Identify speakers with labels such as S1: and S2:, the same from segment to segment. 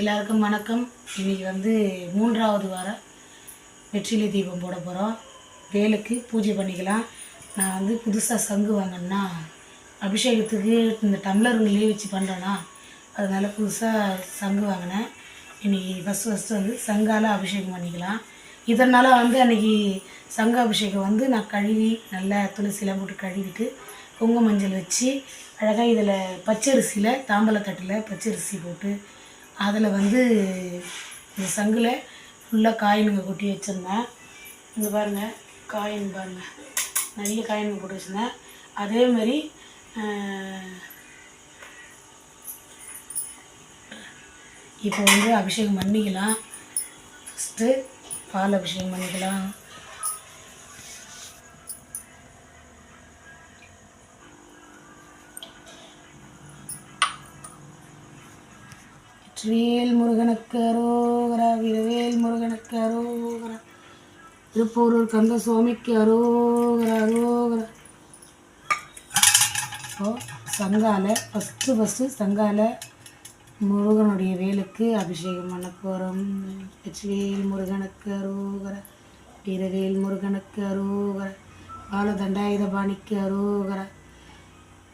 S1: எல்லாருக்கும் வணக்கம். இன்னைக்கு வந்து மூன்றாவது வாரம் வெற்றிலை தீபம் போட போகிறோம் வேலுக்கு பூஜை பண்ணிக்கலாம். நான் வந்து புதுசாக சங்கு வாங்கினா அபிஷேகத்துக்கு இந்த டம்ளருங்களே வச்சு பண்ணுறேன்னா அதனால் புதுசாக சங்கு வாங்கினேன். இன்னைக்கு ஃபஸ்ட்டு ஃபஸ்ட்டு வந்து சங்கால அபிஷேகம் பண்ணிக்கலாம். இதனால் வந்து அன்னைக்கு சங்க அபிஷேகம் வந்து நான் கழுவி நல்லா துளசிலாம் போட்டு கழுவிட்டு குங்கும மஞ்சள் வச்சு அழகாக இதில் பச்சரிசியில் தாம்பலத்தட்டில் பச்சரிசி போட்டு அதில் வந்து இந்த சங்கில் ஃபுல்லாக காயினுங்க கொட்டி வச்சுருந்தேன். இங்கே பாருங்கள் காயின் பாருங்கள் நிறைய காயினுங்க போட்டு வச்சுருந்தேன். அதே மாதிரி இப்போ வந்து அபிஷேகம் பண்ணிக்கலாம். ஃபஸ்ட்டு பால் அபிஷேகம் பண்ணிக்கலாம். வெற்றிவேல் முருகனுக்கு அரோகரா வீரவேல் முருகனுக்கு அரோகரா. திருப்பூரூர் கந்த சுவாமிக்கு அரோகரா அரோகரா. இப்போ சங்கால ஃபஸ்ட்டு ஃபஸ்ட்டு சங்கால முருகனுடைய வேலுக்கு அபிஷேகம் பண்ண போகிறோம் வெற்றிவேல் முருகனுக்கு அரோகரா வீரவேல் முருகனுக்கு அரோகரா பாலதண்டாயுதபாணிக்கு அரோகரா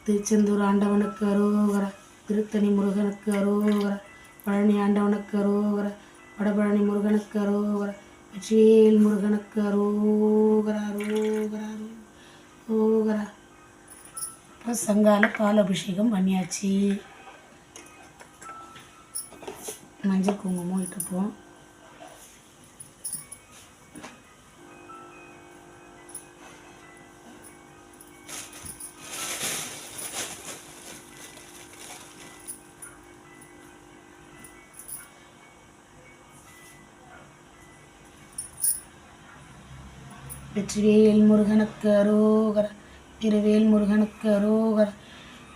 S1: திருச்செந்தூர் ஆண்டவனுக்கு அரோகரா திருத்தணி முருகனுக்கு அரோகரா. பழனி ஆண்டவனுக்கு அரோகர வடபழனி முருகனுக்கு அரோகர வெற்றிவேல் முருகனுக்கு அரோகரா அரோகரா அரோகரா இப்போ சங்கால பால் அபிஷேகம் பண்ணியாச்சு. மஞ்சள் குங்குமம் இட்டுப்போம். வெற்றிவேல் முருகனுக்கு அரோகர திருவேல் முருகனுக்கு அரோகர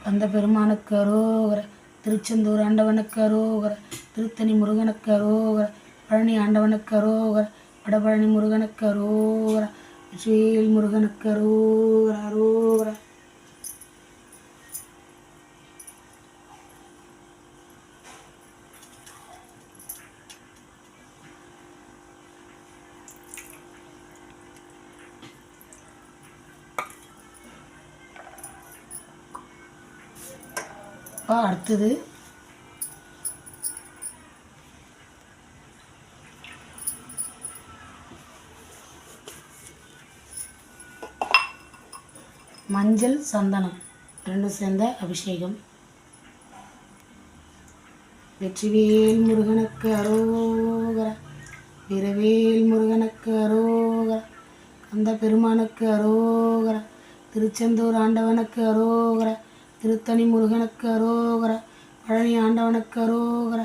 S1: கந்த பெருமானுக்கு அரோகர திருச்செந்தூர் ஆண்டவனுக்கு அரோகர திருத்தணி முருகனுக்கு அரோகர பழனி ஆண்டவனுக்கு அரோகர வடபழனி முருகனுக்கு அரோகர வெற்றிவேல் முருகனுக்கு அரோகர அரோகர. அப்போ அடுத்தது. மஞ்சள் சந்தனம் ரெண்டும் சேர்ந்த அபிஷேகம். வெற்றிவேல் முருகனுக்கு அரோகர வீரவேல் முருகனுக்கு அரோகர அந்த பெருமானுக்கு அரோகர திருச்செந்தூர் ஆண்டவனுக்கு அரோகர திருத்தணி முருகனுக்கு அரோகர பழனி ஆண்டவனுக்கு அரோகர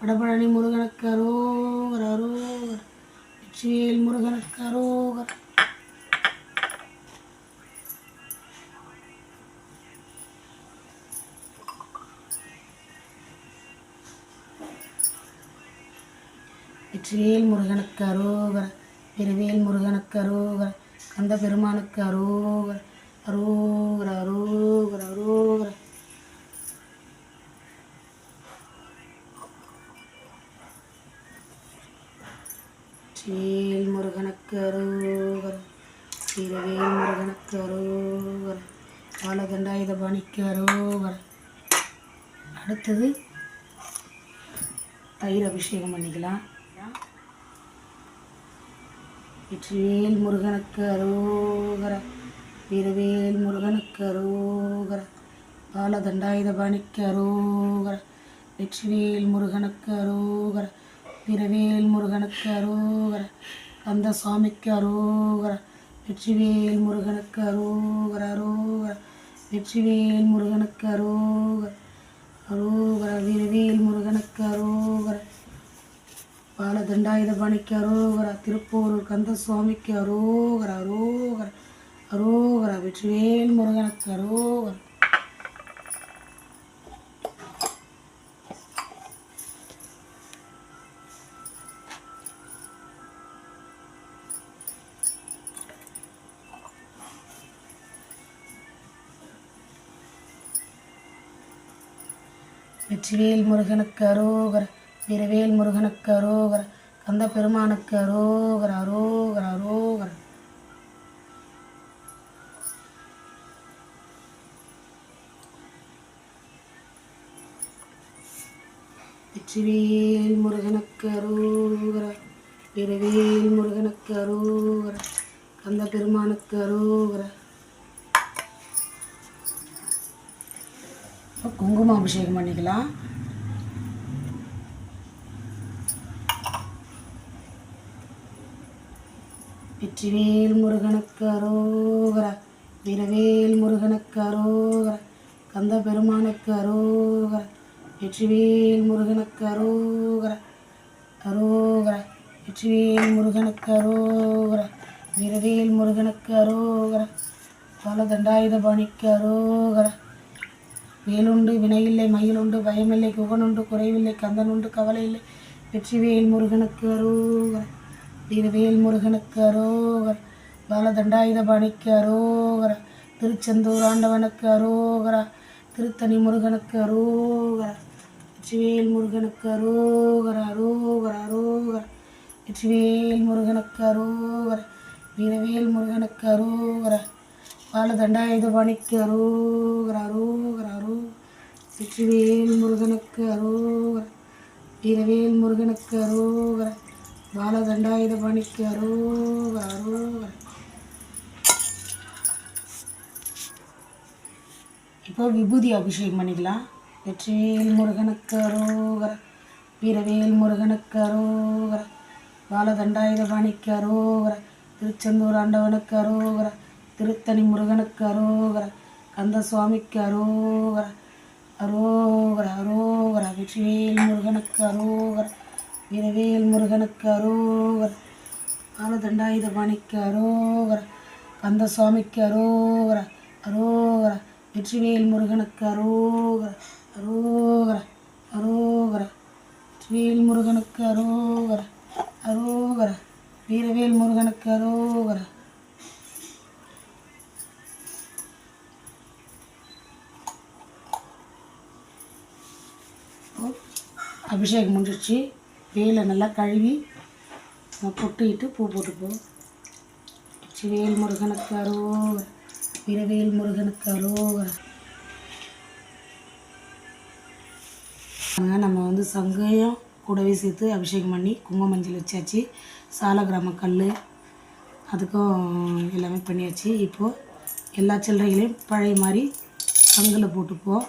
S1: வடபழனி முருகனுக்கு அரோகர அரோகர. வெற்றிவேல் முருகனுக்கு அரோகர. வெற்றிவேல் முருகனுக்கு அரோகர பெருவேல் முருகனுக்கு அரோகர கந்த பெருமானுக்கு அரோகர அரோகர அரோகர அரோகர. வேல் முருகனுக்கு அரோகர. வீரவேல் முருகனுக்கு அரோகர. பாலதண்டாயுதபாணிக்கு அரோகர. அடுத்தது தயிர் அபிஷேகம் பண்ணிக்கலாம். வெற்றிவேல் முருகனுக்கு அரோகர. வீரவேல் முருகனுக்கு அரோகர பாலதண்டாயுதபாணிக்கு அரோகர வெற்றிவேல் முருகனுக்கு அரோகர வீரவேல் முருகனுக்கு அரோகர கந்த சுவாமிக்கு அரோகர வெற்றிவேல் முருகனுக்கு அரோகர அரோகர வெற்றிவேல் முருகனுக்கு அரோகர அரோகர வீரவேல் முருகனுக்கு அரோகர பாலதண்டாயுதபாணிக்கு அரோகர திருப்போரூர் கந்த சுவாமிக்கு அரோகர அரோகர அரோகரா வெற்றிவேல் முருகனுக்கு அரோகர. வெற்றிவேல் முருகனுக்கு அரோகர வீரவேல் முருகனுக்கு அரோகர கந்த பெருமானுக்கு அரோகர அரோகர அரோகர. வெற்றிவேல் முருகனுக்கு அரோகர இரவேல் முருகனுக்கு அரோகர கந்த பெருமானுக்கு அரோகர குங்கும அபிஷேகம் பண்ணிக்கலாம். வெற்றிவேல் முருகனுக்கு அரோகர வீரவேல் முருகனுக்கு அரோகர கந்த பெருமானுக்கு அரோகர. வெற்றிவேல் முருகனுக்கு அரோகர அரோகர வெற்றிவேல் முருகனுக்கு அரோகர வீரவேல் முருகனுக்கு அரோகர பல தண்டாயுத பாணிக்கு அரோகர. வேலுண்டு வினையில்லை மயிலுண்டு பயமில்லை குகனுண்டு குறைவில்லை கந்தனுண்டு கவலை இல்லை வெற்றிவேல் முருகனுக்கு அரோகர வீரவேல் முருகனுக்கு அரோகர பாலதண்டாயுத பாணிக்கு அரோகர திருச்செந்தூர் ஆண்டவனுக்கு அரோகரா திருத்தணி முருகனுக்கு அரோகர. வெற்றிவேல் முருகனுக்கு அரோகர அரோகர அரோகர. வெற்றிவேல் முருகனுக்கு அரோகர. வீரவேல் முருகனுக்கு அரோகர. பாலதண்டாயுதபாணிக்கு அரோகர அரோகர அரோ. வெற்றிவேல் முருகனுக்கு அரோகர. வீரவேல் முருகனுக்கு அரோகர. பாலதண்டாயுதபாணிக்கு அரோகர அரோகர. இப்போ விபூதி அபிஷேகம் பண்ணிக்கலாம் வெற்றிவேல் முருகனுக்கு அரோகர வீரவேல் முருகனுக்கு அரோகர பாலதண்டாயுத பாணிக்கு அரோகர திருச்செந்தூர் ஆண்டவனுக்கு அரோகர திருத்தணி முருகனுக்கு அரோகர கந்த சுவாமிக்கு அரோகர அரோகர அரோகர வெற்றிவேல் முருகனுக்கு அரோகர வீரவேல் முருகனுக்கு அரோகர பாலதண்டாயுத பாணிக்கு அரோகர கந்த சுவாமிக்கு அரோகர அரோகர வெற்றிவேல் முருகனுக்கு அரோகர அரோகர அரோகர. வெற்றிவேல் முருகனுக்கு அரோகர அரோகர. வீரவேல் முருகனுக்கு அரோகர. அபிஷேகம் முடிஞ்சிடுச்சு வேலை நல்லா கழுவி பொட்டிட்டு பூ போட்டுப்போம் வெற்றிவேல் முருகனுக்கு அரோகர. வீரவேல் முருகனுக்கு அரோகர. நம்ம வந்து சங்கையும் கூடவே சேர்த்து அபிஷேகம் பண்ணி குங்கும மஞ்சள் வச்சாச்சு. சாலகிராம கல் அதுக்கும் எல்லாமே பண்ணியாச்சு. இப்போது எல்லா சில்லறைகளையும் பழைய மாதிரி சங்கில் போட்டுப்போம்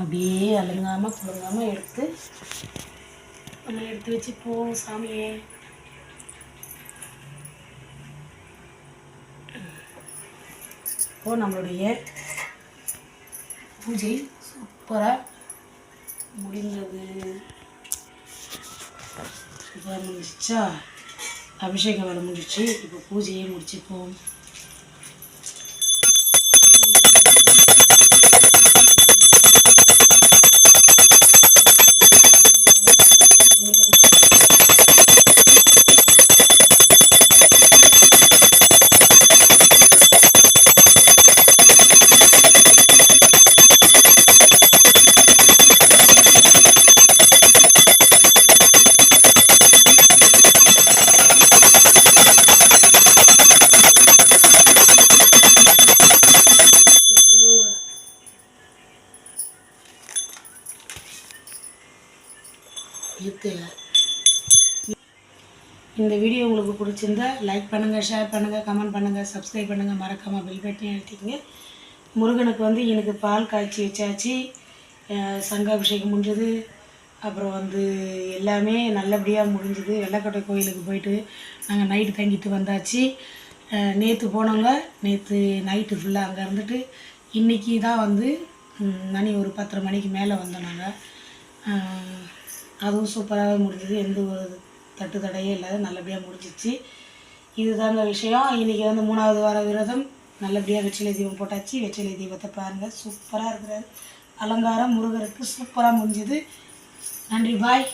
S1: அப்படியே அலங்காமல் குலுங்காமல் எடுத்து நம்ம எடுத்து வச்சுப்போம் சாமியை. இப்போது நம்மளுடைய பூஜை சூப்பராக முடிந்தது. சூப்பராக முடிஞ்சிச்சா? அபிஷேகம் வேலை முடிச்சு இப்போ பூஜையே முடிச்சுப்போம். இந்த வீடியோ உங்களுக்கு பிடிச்சிருந்தா லைக் பண்ணுங்கள் ஷேர் பண்ணுங்கள் கமெண்ட் பண்ணுங்கள் சப்ஸ்கிரைப் பண்ணுங்கள் மறக்காமல் பில் பட்டன் அழுத்திக்கங்க. முருகனுக்கு வந்து எனக்கு பால் காய்ச்சி வச்சாச்சு. சங்காபிஷேகம் முடிஞ்சது. அப்புறம் வந்து எல்லாமே நல்லபடியாக முடிஞ்சுது. வெள்ளக்கோட்டை கோயிலுக்கு போயிட்டு நாங்கள் நைட்டு தங்கிட்டு வந்தாச்சு. நேற்று போனவங்க நேற்று நைட்டு ஃபுல்லாக அங்கே இருந்துட்டு இன்றைக்கி தான் வந்து மணி ஒரு பத்தரை மணிக்கு மேலே வந்தோம் நாங்கள் அதுவும் சூப்பராகவே முடிஞ்சுது. எந்த ஒரு தட்டு தடையே இல்லாத நல்லபடியாக முடிஞ்சிச்சு. இதுதாங்க விஷயம். இன்றைக்கி வந்து மூணாவது வார விரதம். நல்லபடியாக வெற்றிலை தீபம் போட்டாச்சு. வெற்றிலை தீபத்தை பாருங்கள் சூப்பராக இருக்கிறாரு. அலங்காரம் முருகருக்கு சூப்பராக முடிஞ்சுது. நன்றி. பாய்.